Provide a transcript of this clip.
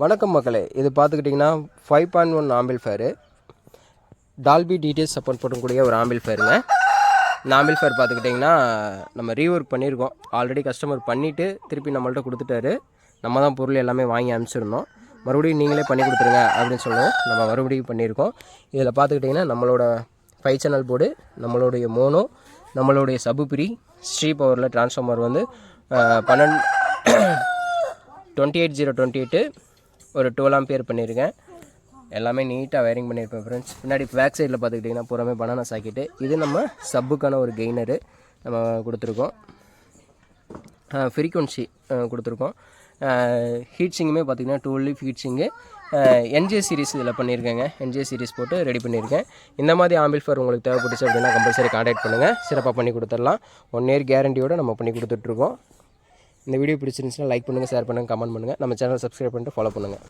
வணக்கம் மக்களே. இது பார்த்துக்கிட்டிங்கன்னா ஃபைவ் பாயிண்ட் ஒன் ஆம்பிள் ஃபேரு டால்பி டீட்டெயில்ஸ் சப்போர்ட் பண்ணக்கூடிய ஒரு ஆம்பிள் ஃபேருங்க இந்த ஆம்பிள் ஃபேர் பார்த்துக்கிட்டிங்கன்னா நம்ம ரீஒர்க் பண்ணியிருக்கோம். ஆல்ரெடி கஸ்டமர் பண்ணிவிட்டு திருப்பி நம்மள்ட்ட கொடுத்துட்டாரு. நம்ம தான் பொருள் எல்லாமே வாங்கி அனுப்பிச்சிருந்தோம். மறுபடியும் நீங்களே பண்ணி கொடுத்துருங்க அப்படின்னு சொல்லுவோம். நம்ம மறுபடியும் பண்ணியிருக்கோம். இதில் பார்த்துக்கிட்டிங்கன்னா நம்மளோட ஃபைவ் சேனல் போர்டு நம்மளுடைய மோனோ நம்மளுடைய சபுபிரி ஸ்ரீ பவரில் ட்ரான்ஸ்ஃபார்மர் வந்து பன்னெண்டு twenty eight zero twenty eight ஒரு டுவெல் ஆம்பியர் பண்ணியிருக்கேன் எல்லாமே நீட்டாக வயரிங் பண்ணியிருப்பேன் ஃப்ரெண்ட்ஸ் பின்னாடி பேக் சைடில் பார்த்துக்கிட்டிங்கன்னா பூராமே பனானா சாக்கெட்டு இது நம்ம சப்புக்கான ஒரு கெய்னரு நம்ம கொடுத்துருக்கோம். ஃப்ரீக்குவன்சி கொடுத்துருக்கோம். ஹீட் பார்த்திங்கன்னா பார்த்தீங்கன்னா two leaf heatsink NJ series இதில் பண்ணியிருக்கேங்க என்ஜே சீரிஸ் போட்டு ரெடி பண்ணியிருக்கேன் இந்த மாதிரி ஆம்பிள்ஃபர் உங்களுக்கு தேவைப்பட்டுச்சு அப்படின்னா கம்பல்சரி காண்டாக்ட் பண்ணுங்கள் சிறப்பாக பண்ணி கொடுத்துடலாம். ஒன் இயர் கேரண்டியோடு நம்ம பண்ணி கொடுத்துட்ருக்கோம் இந்த வீடியோ பிடிச்சிருந்துச்சுன்னா லைக் பண்ணுங்கள் ஷேர் பண்ணுங்கள் கமெண்ட் பண்ணுங்கள் நம்ம சேனல் சப்ஸ்கிரைப் பண்ணிட்டு ஃபாலோ பண்ணுங்கள்